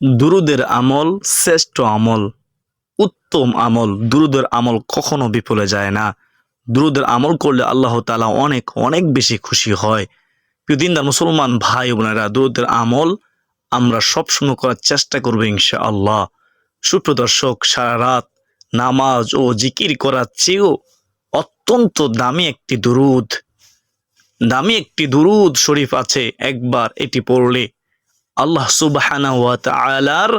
দুরুদের আমল শ্রেষ্ঠ আমল। উত্তম আমল। দুরুদের আমল কখনো বিফলে যায় না। দুরুদের আমল করলে আল্লাহ তাআলা অনেক অনেক বেশি খুশি হয়। দিনদার মুসলমান ভাই বোনেরা, দুরুদের আমল আমরা সবসময় করার চেষ্টা করব ইনশা আল্লাহ সুপ্রদর্শক সারা রাত নামাজ ও জিকির করার চেয়েও অত্যন্ত দামি একটি দুরুদ, দামি একটি দুরুদ শরীফ আছে। একবার এটি পড়লে আল্লাহ সুবহানা ওয়া তাআলার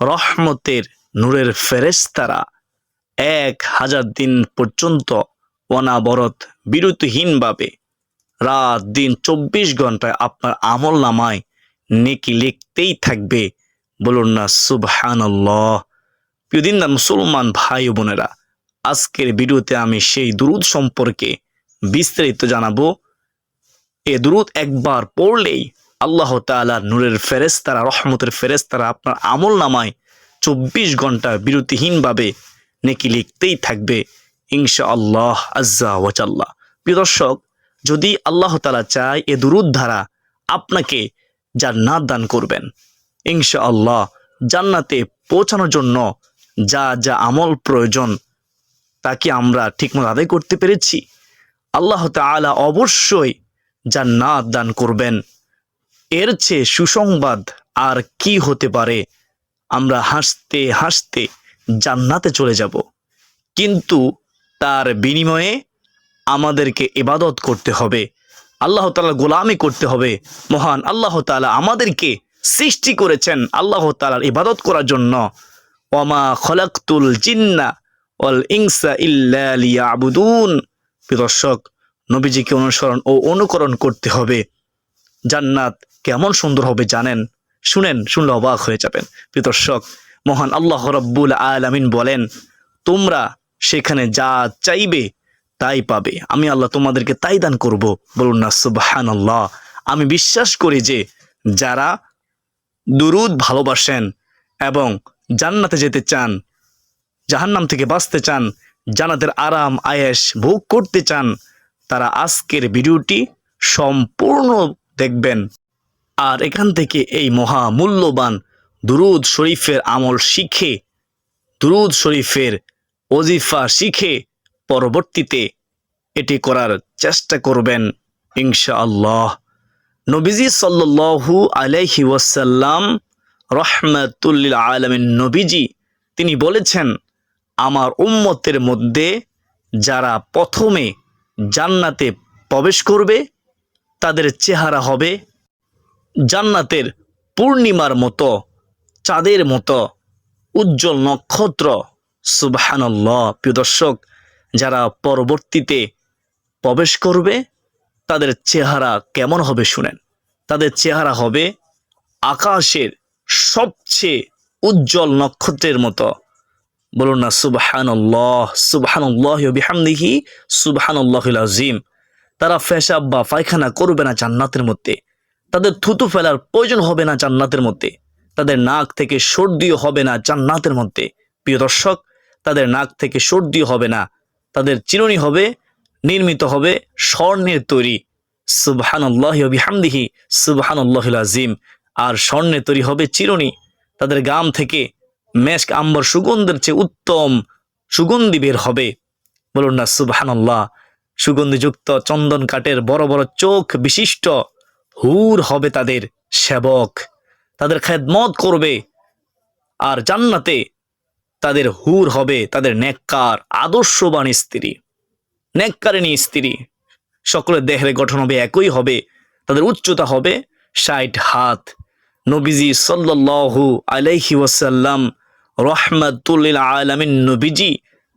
রহমতের নূরের ফেরেশতারা এক হাজার দিন পর্যন্ত অনাবরত বিরতিহীনভাবে রাত দিন চব্বিশ ঘন্টায় আপনার আমল নামায় নেকি লিখতেই থাকবে। বলুন না, সুবহানাল্লাহ। প্রিয় দিনদার মুসলমান ভাই বোনেরা, আজকের ভিডিওতে আমি সেই দুরুদ সম্পর্কে বিস্তারিত জানাব। এ দুরুদ একবার পড়লেই আল্লাহ তাআলা নূরের ফেরেশতারা, রহমতের ফেরেশতারা আপনার আমল নামায় চব্বিশ ঘণ্টা বিরতিহীনভাবে নেকি লিখতেই থাকবে ইনশা আল্লাহ আজ্জা ওয়াজাল্লাহ প্রিয় দর্শক, যদি আল্লাহ তাআলা চায় এ দুরুদ ধারা আপনাকে জান্নাত দান করবেন। ইনশা আল্লাহ জান্নাতে পৌঁছানোর জন্য যা যা আমল প্রয়োজন তা কি আমরা ঠিকমতো আদায় করতে পেরেছি? আল্লাহ তাআলা অবশ্যই জান্নাত দান করবেন। এর চেয়ে সুসংবাদ আর কি হতে পারে? আমরা হাসতে হাসতে জান্নাতে চলে যাব। কিন্তু তার বিনিময়ে আমাদেরকে ইবাদত করতে হবে। আল্লাহ তালা গোলামি করতে হবে। মহান আল্লাহ তালা আমাদেরকে সৃষ্টি করেছেন আল্লাহ তালার ইবাদত করার জন্য। ওমা খলাকতুল জিন্না অল ইনসা ইল্লা প্রিয় দর্শক, নবীজিকে অনুসরণ ও অনুকরণ করতে হবে। জান্নাত কেমন সুন্দর হবে জানেন? শুনেন, শুনলে অবাক হয়ে যাবেন। প্রিয় দর্শক, মহান আল্লাহ রব্বুল আলামিন বলেন, তোমরা সেখানে যা চাইবে তাই পাবে। আমি আল্লাহ তোমাদেরকে তাই দান করব। বলুন না সুবহান আল্লাহ আমি বিশ্বাস করি যে যারা দুরুদ ভালোবাসেন এবং জান্নাতে যেতে চান, জাহান্নাম থেকে বাঁচতে চান, জান্নাতের আরাম, আয়েশ ভোগ করতে চান, তারা আজকের ভিডিওটি সম্পূর্ণ দেখবেন। আর এখান থেকে এই মহা মূল্যবান দুরুদ শরীফের আমল শিখে, দুরুদ শরীফের ওজিফা শিখে পরবর্তীতে এটি করার চেষ্টা করবেন ইনশাআল্লাহ। নবীজি সাল্লু আলাইহি ওয়াসাল্লাম রহমাতুল্লিল আলমিন নবীজি, তিনি বলেছেন, আমার উম্মতের মধ্যে যারা প্রথমে জান্নাতে প্রবেশ করবে, তাদের চেহারা হবে জান্নাতের পূর্ণিমার মতো, চাঁদের মতো উজ্জ্বল নক্ষত্র। সুবহানাল্লাহ। প্রিয় দর্শক, যারা পরবর্তীতে প্রবেশ করবে, তাদের চেহারা কেমন হবে শুনেন। তাদের চেহারা হবে আকাশের সবচেয়ে উজ্জ্বল নক্ষত্রের মতো। বলুন না, সুবহানাল্লাহ সুবহানাল্লাহ বিহামদিহি, সুবহানাল্লাহিল আজিম তারা ফেসাব বা পায়খানা করবে না জান্নাতের মধ্যে। তাদের থুতু ফেলার প্রয়োজন হবে না জান্নাতের মধ্যে। তাদের নাক থেকে সর্দিও হবে না জান্নাতের মধ্যে। প্রিয় দর্শক, তাদের নাক থেকে সর্দিও হবে না। তাদের চিরুনি হবে, নির্মিত হবে স্বর্ণের তৈরি। সুবহানাল্লাহ বিহামদিহি, সুবহানাল্লাহিল আজিম আর স্বর্ণের তৈরি হবে চিরুনি। তাদের গাম থেকে মেশক আম্বর সুগন্ধের চেয়ে উত্তম সুগন্ধি বের হবে। বলুন না, সুবহানাল্লাহ। সুগন্ধিযুক্ত চন্দন কাঠের বড় বড় চোখ বিশিষ্ট। হুর হবে তাদের সেবক। তাদের খেদমত করবে আর জান্নাতে তাদের হুর হবে তাদের নেককার আদর্শবান স্ত্রী। নেককারিনী স্ত্রী। সকলের দেহের গঠন হবে একই হবে, তাদের উচ্চতা হবে ষাট হাত। নবীজি সাল্লাল্লাহু আলাইহি ওয়াসাল্লাম রহমাতুল্লিল আলামিন নবীজি,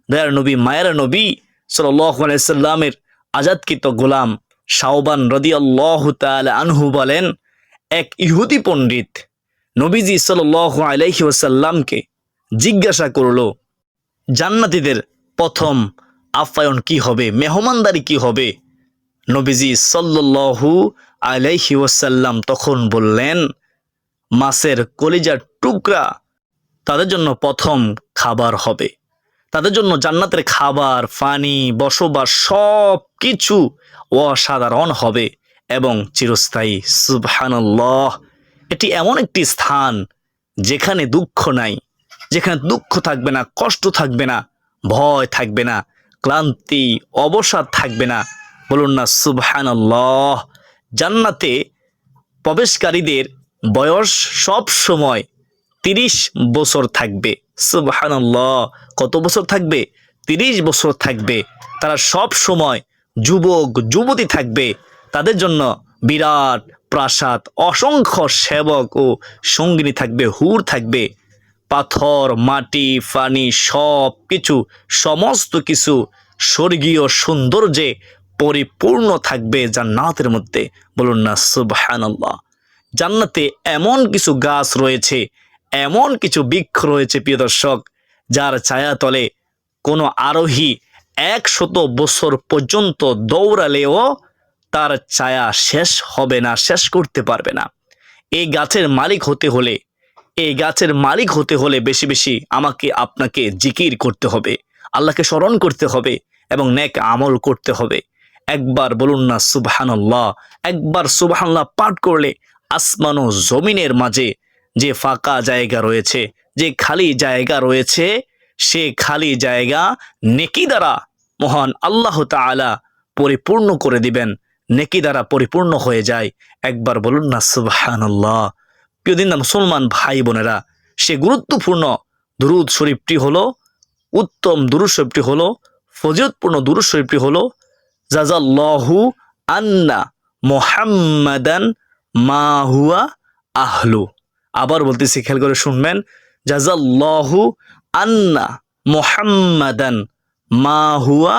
দয়ার নবী, মায়ের নবী সাল্লাল্লাহু আলাইহি সাল্লামের আজাদকৃত গোলাম। শাওবান রদিয়াল্লাহু তাআলা আনহু বলেন, এক ইহুদি পণ্ডিত নবীজি সাল্লাল্লাহু আলাইহি ওয়াসাল্লামকে জিজ্ঞাসা করল, জান্নাতীদের প্রথম আপ্যায়ন কি হবে? মেহমানদারি কি হবে? নবীজি সাল্লাল্লাহু আলাইহি ওয়াসাল্লাম তখন বললেন, মাছের কলিজার টুকরা তাদের জন্য প্রথম খাবার হবে। তাদের জন্য জান্নাতের খাবার, পানি, বসবাস সব কিছু অসাধারণ হবে এবং চিরস্থায়ী। সুবহানাল্লাহ। এটি এমন একটি স্থান যেখানে দুঃখ নাই, যেখানে দুঃখ থাকবে না, কষ্ট থাকবে না, ভয় থাকবে না, ক্লান্তি, অবসাদ থাকবে না। বলুন না, সুবহানাল্লাহ। জান্নাতে প্রবেশকারীদের বয়স সব সময় তিরিশ বছর থাকবে। সুবহানাল্লাহ। কত বছর থাকবে? তিরিশ বছর থাকবে। তারা সব সময় যুবক, যুবতী থাকবে। তাদের জন্য বিরাট প্রাসাদ, অসংখ্য সেবক ও সঙ্গিনী থাকবে, হুর থাকবে। পাথর, মাটি পানি সব কিছু, সমস্ত কিছু স্বর্গীয় সৌন্দর্যে পরিপূর্ণ থাকবে জান্নাতের মধ্যে। বলুন না, সুবহানাল্লাহ। জান্নাতে এমন কিছু গাছ রয়েছে এমন কিছু বৃক্ষ রয়েছে, প্রিয় দর্শক, যার ছায়াতলে কোনো আরোহী একশত বছর পর্যন্ত দৌড়ালেও তার ছায়া শেষ হবে না, শেষ করতে পারবে না। এই গাছের মালিক হতে হলে, এই গাছের মালিক হতে হলে বেশি বেশি আমাকে, আপনাকে জিকির করতে হবে, আল্লাহকে স্মরণ করতে হবে এবং ন্যাক আমল করতে হবে। একবার বলুন না, সুবহানাল্লাহ, একবার সুবহানাল্লাহ পাঠ করলে আসমান ও জমিনের মাঝে যে ফাঁকা জায়গা রয়েছে, যে খালি জায়গা রয়েছে, সে খালি জায়গা নেকি দ্বারা মহান আল্লাহ তাআলা পরিপূর্ণ করে দিবেন, নেকি দ্বারা পরিপূর্ণ হয়ে যায়। একবার বলুন না, সুবহানাল্লাহ। প্রিয় দিন মুসলমান ভাই বোনেরা, সে গুরুত্বপূর্ণ দুরুদ শরীফটি হলো, উত্তম দুরুদ শরীফটি হলো, ফজিলতপূর্ণ দুরুদ শরীফটি হলো জাজাল্লাহু আন্না মোহাম্মাদান মাহুয়া আহলু। আবার বলতেছি, খেয়াল করে শুনবেন জাজাল্লাহু আন্না মোহাম্মাদান মা হুয়া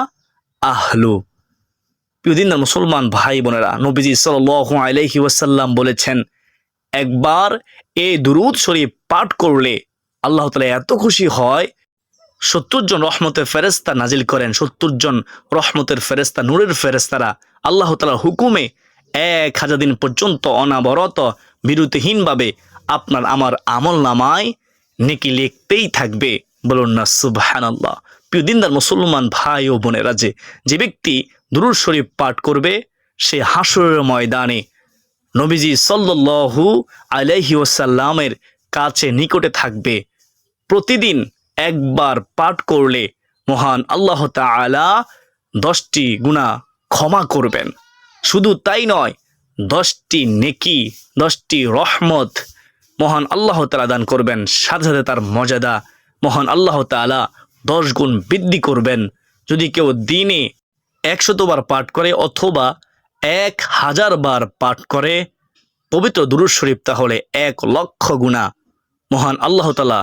আহলু। প্রিয়দিন মুসলমান ভাই বোনেরা, নবীজি সাল আলাইহি ওয়াসাল্লাম বলেছেন, একবার এই দুরুদ শরীফ পাঠ করলে আল্লাহ তালা এত খুশি হয়। সত্তর জন রহমতের ফেরেস্তা নাজিল করেন, সত্তর জন রহমতের ফেরেস্তা নূরের ফেরেস্তারা আল্লাহ তালার হুকুমে এক হাজার দিন পর্যন্ত অনাবরত বিরতিহীনভাবে আপনার আমার আমল নামায় নেকি লিখতেই থাকবে। বলুন না সুবহান আল্লাহ প্রিয় দিনদার মুসলমান ভাই ও বোনেরা, যে যে ব্যক্তি দুরুদ শরীফ পাঠ করবে, সে হাসরের ময়দানে নবীজি সাল্লু আলাইহি ওসাল্লামের কাছে নিকটে থাকবে। প্রতিদিন একবার পাঠ করলে মহান আল্লাহ তাআলা দশটি গুণা ক্ষমা করবেন। শুধু তাই নয়, দশটি নেকি, দশটি রহমত মহান আল্লাহ তালা দান করবেন, সাথে সাথে তার মর্যাদা মহান আল্লাহ তাআলা দশ গুণ বৃদ্ধি করবেন। যদি কেউ দিনে একশতবার পাঠ করে অথবা এক হাজার বার পাঠ করে, পবিত্র দুরুদ শরীফ, তাহলে এক লক্ষ গুণা মহান আল্লাহ তালা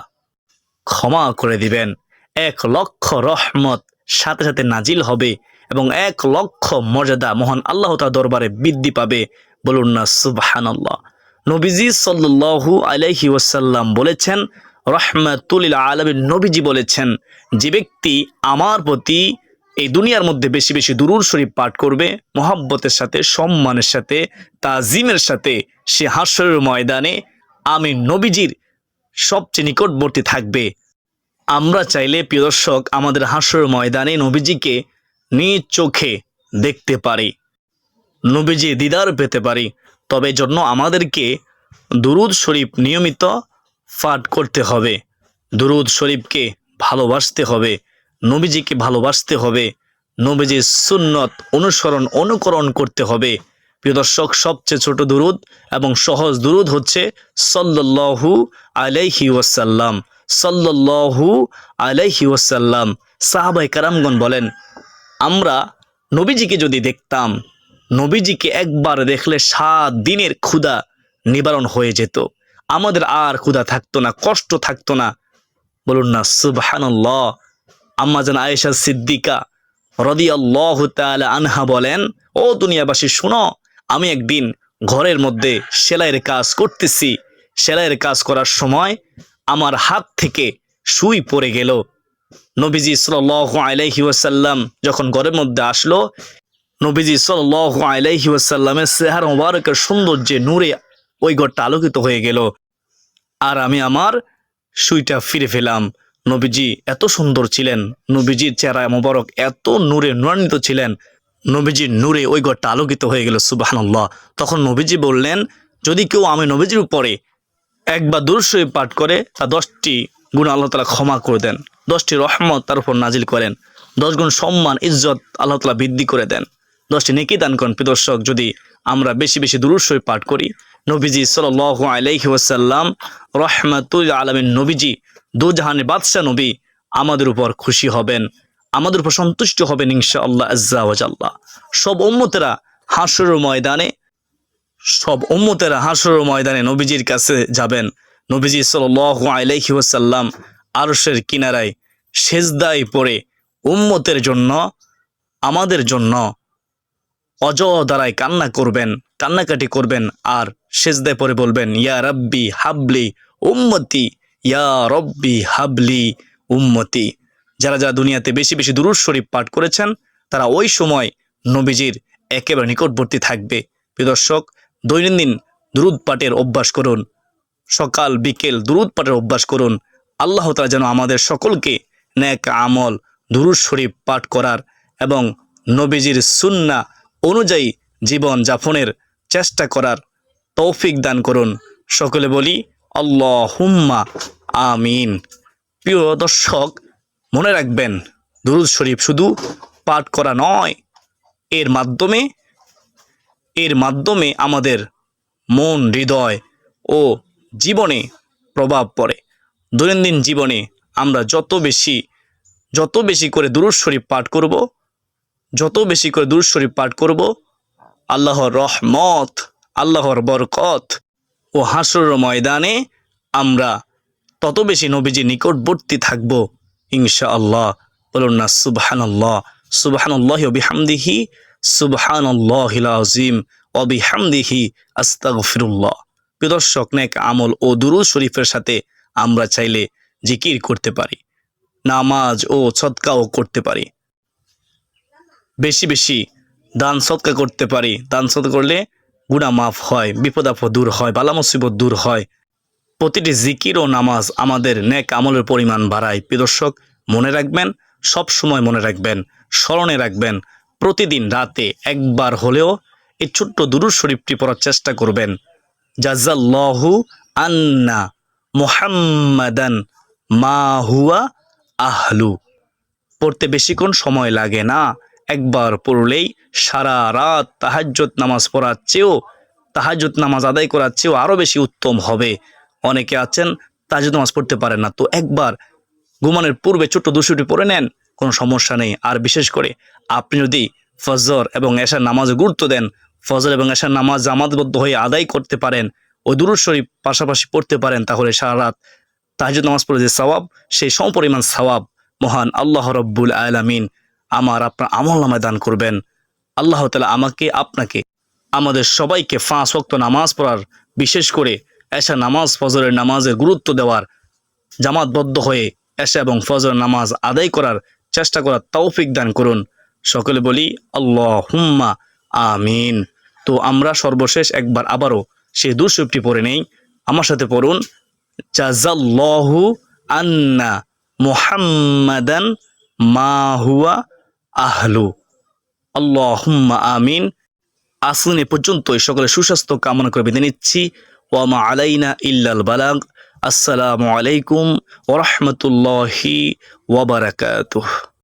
ক্ষমা করে দিবেন। এক লক্ষ রহমত সাথে সাথে নাজিল হবে এবং এক লক্ষ মর্যাদা মহান আল্লাহ তালা দরবারে বৃদ্ধি পাবে। বলুন না সুবহান আল্লাহ নবীজি সাল্লু আলাইহি ওয়াসাল্লাম বলেছেন, রহমাতুল আলমীর নবীজি বলেছেন, যে ব্যক্তি আমার প্রতি এই দুনিয়ার মধ্যে বেশি বেশি দুরুর শরীফ পাঠ করবে, মোহাব্বতের সাথে, সম্মানের সাথে, তাজিমের সাথে, সে হাস্যের ময়দানে আমি নবীজির সবচেয়ে নিকটবর্তী থাকবে। আমরা চাইলে, প্রিয় দর্শক, আমাদের হাস্যের ময়দানে নবীজিকে নিজ চোখে দেখতে পারি, নবীজি দিদার পেতে পারি তবে জন্য আমাদেরকে দুরুদ শরীফ নিয়মিত পাঠ করতে হবে। দুরুদ শরীফকে ভালোবাসতে হবে, নবীজিকে ভালোবাসতে হবে, নবীজির সুন্নত অনুসরণ, অনুকরণ করতে হবে। প্রিয় দর্শক, সবচেয়ে ছোট দুরুদ এবং সহজ দুরুদ হচ্ছে সল্লাহু আলাইহি ওয়াসাল্লাম। সল্লাহু আলাইহি ওয়াসাল্লাম। সাহাবাই কারামগণ বলেন, আমরা নবীজিকে যদি দেখতাম নবীজিকে একবার দেখলে সাত দিনের ক্ষুধা নিবারণ হয়ে যেত। আমাদের আর ক্ষুধা থাকতো না, কষ্ট থাকতো না। বলুন না, সুবহানাল্লাহ। আম্মা জান আয়েশা সিদ্দিকা রদিয়াল্লাহ তাআলা আনহা বলেন, ও দুনিয়াবাসী, শুনো, আমি একদিন ঘরের মধ্যে সেলাইয়ের কাজ করতেছি। সেলাইয়ের কাজ করার সময় আমার হাত থেকে সুই পড়ে গেল। নবীজি সাল্লাল্লাহু আলাইহি ওয়াসাল্লাম যখন ঘরের মধ্যে আসলো নবীজি সাল্লাল্লাহু আলাইহি ওয়াসাল্লামের চেহারা মোবারকের সৌন্দর্যে নূরে ওই ঘরটা আলোকিত হয়ে গেল। আর আমি আমার সুইটা ফিরে পেলাম। নবীজি এত সুন্দর ছিলেন। নবীজির চেহারা মোবারক এত নূরে নূরান্বিত ছিলেন। নবীজির নূরে ওই ঘরটা আলোকিত হয়ে গেল সুবাহান্লাহ তখন নবীজি বললেন, যদি কেউ আমি নবীজির উপরে একবার দুরুশরীফ পাঠ করে, তা দশটি গুণ আল্লাহ তালা ক্ষমা করে দেন। দশটি রহমত তার উপর নাজিল করেন। দশ গুণ সম্মান, ইজ্জত আল্লাহ তালা বৃদ্ধি করে দেন। দশটি নেকি দান করেন। প্রদর্শক যদি আমরা বেশি বেশি দুরুশরীফ পাঠ করি, নবীজি সাল আলাইহি ওয়াসাল্লাম রহমাতুল আলমিন নবীজি দুজাহানের বাদশাহ নবী আমাদের উপর খুশি হবেন, আমাদের উপর সন্তুষ্ট হবেন ইনশা আল্লাহ আজ্জা ওয়াজাল্লাহ সব উম্মতেরা হাসরের ময়দানে, সব উম্মতেরা হাসরের ময়দানে নবীজির কাছে যাবেন। নবীজি সাল আলাইহি ওয়াসাল্লাম আরশের কিনারায় সেজদায় পড়ে উম্মতের জন্য, আমাদের জন্য অজ দ্বারায় কান্না করবেন, কান্নাকাটি করবেন, আর সেজদায় পরে বলবেন, ইয়া রব্বি হাবলি উম্মতি, ইয়া রব্বি হাবলি উম্মতি। যারা যারা দুনিয়াতে বেশি বেশি দুরুদ শরীফ পাঠ করেছেন, তারা ওই সময় নবীজির একেবারে নিকটবর্তী থাকবে। প্রিয় দর্শক, দৈনন্দিন দুরুদ পাঠের অভ্যাস করুন, সকাল, বিকেল দুরুদ পাঠের অভ্যাস করুন। আল্লাহ তাআলা যেন আমাদের সকলকে ন্যাক আমল, দুরুদ শরীফ পাঠ করার এবং নবীজির সুন্না অনুযায়ী জীবন যাপনের চেষ্টা করার তৌফিক দান করুন। সকলে বলি আল্লাহ হুম্মা আমিন। প্রিয় দর্শক, মনে রাখবেন, দুরুদ শরীফ শুধু পাঠ করা নয়, এর মাধ্যমে এর মাধ্যমে আমাদের মন, হৃদয় ও জীবনে প্রভাব পড়ে। দৈনন্দিন জীবনে আমরা যত বেশি যত বেশি করে দুরুদ শরীফ পাঠ করব যত বেশি করে দূর শরীফ পাঠ করব, আল্লাহর রহমত, আল্লাহর বরকত ও হাসর ময়দানে আমরা তত বেশি নবীজি নিকটবর্তী থাকব ইনশা আল্লাহ বলুন না সুবহান আল্লাহ সুবহান আল্লাহ বিহামদিহি সুবহান আল্লাহ আজিম অবিহামদিহি আস্তাগফিরুল্লাহ। প্রদর্শক নেক আমল ও দুরুদ শরীফের সাথে আমরা চাইলে জিকির করতে পারি, নামাজ ও ছৎকাও করতে পারি। বেশি বেশি দান সৎকা করতে পারি। দান সৎকা করলে গুণা মাফ হয়, বিপদ দূর হয়, বালা মুসিবত দূর হয়। প্রতিটি জিকির ও নামাজ আমাদের নেক আমলের পরিমাণ বাড়ায়। প্রদর্শক মনে রাখবেন, সব সময় মনে রাখবেন, স্মরণে রাখবেন, প্রতিদিন রাতে একবার হলেও এই ছোট্ট দুরুদ শরীফটি পড়ার চেষ্টা করবেন। জাজাল্লাহু আন্না মুহাম্মাদান মা হুয়া আহলু। পড়তে বেশিক্ষণ সময় লাগে না। একবার পড়লেই সারা রাত তাহাজ্জত নামাজ পড়ার চেয়েও তাহাজ্জত নামাজ আদায় করার চেয়েও আরও বেশি উত্তম হবে। অনেকে আছেন, তাহাজ্জুদ নামাজ পড়তে পারেন না। তো একবার ঘুমানোর পূর্বে ছোট্ট দুশুটি পড়ে নেন, কোনো সমস্যা নেই। আর বিশেষ করে আপনি যদি ফজর এবং এশার নামাজে গুরুত্ব দেন, ফজর এবং এশার নামাজ জামাতবদ্ধ হয়ে আদায় করতে পারেন ও দুরুদ পাশাপাশি পড়তে পারেন, তাহলে সারা রাত তাহাজুদ নামাজ পড়ে যে সওয়াব, সেই সমপরিমাণ সওয়াব মহান আল্লাহ রব্বুল আলামিন আমার আপনার আমল নামায় দান করবেন। আল্লাহ তালা আমাকে, আপনাকে, আমাদের সবাইকে ফাঁস ওয়াক্ত নামাজ পড়ার, বিশেষ করে এশা নামাজ, ফজরের নামাজের গুরুত্ব দেওয়ার, জামাতবদ্ধ হয়ে এশা এবং ফজর নামাজ আদায় করার চেষ্টা করার তৌফিক দান করুন। সকলে বলি আল্লাহ হুম্মা আমিন। তো আমরা সর্বশেষ একবার আবারও সেই দুশোটি পড়ে নেই। আমার সাথে পড়ুন জাজাল্লাহু আন্না মুহাম্মাদান মা হুয়া আহলু। আল্লাহুম্মা আমিন। আসুন এ পর্যন্ত সকলে সুস্বাস্থ্য কামনা করে বেঁধে নিচ্ছি। ওয়ামা আলাইনা ইল্লাল বালাগ। আসসালামু আলাইকুম ওরহমতুল্লাহি ওবরাকাতুহ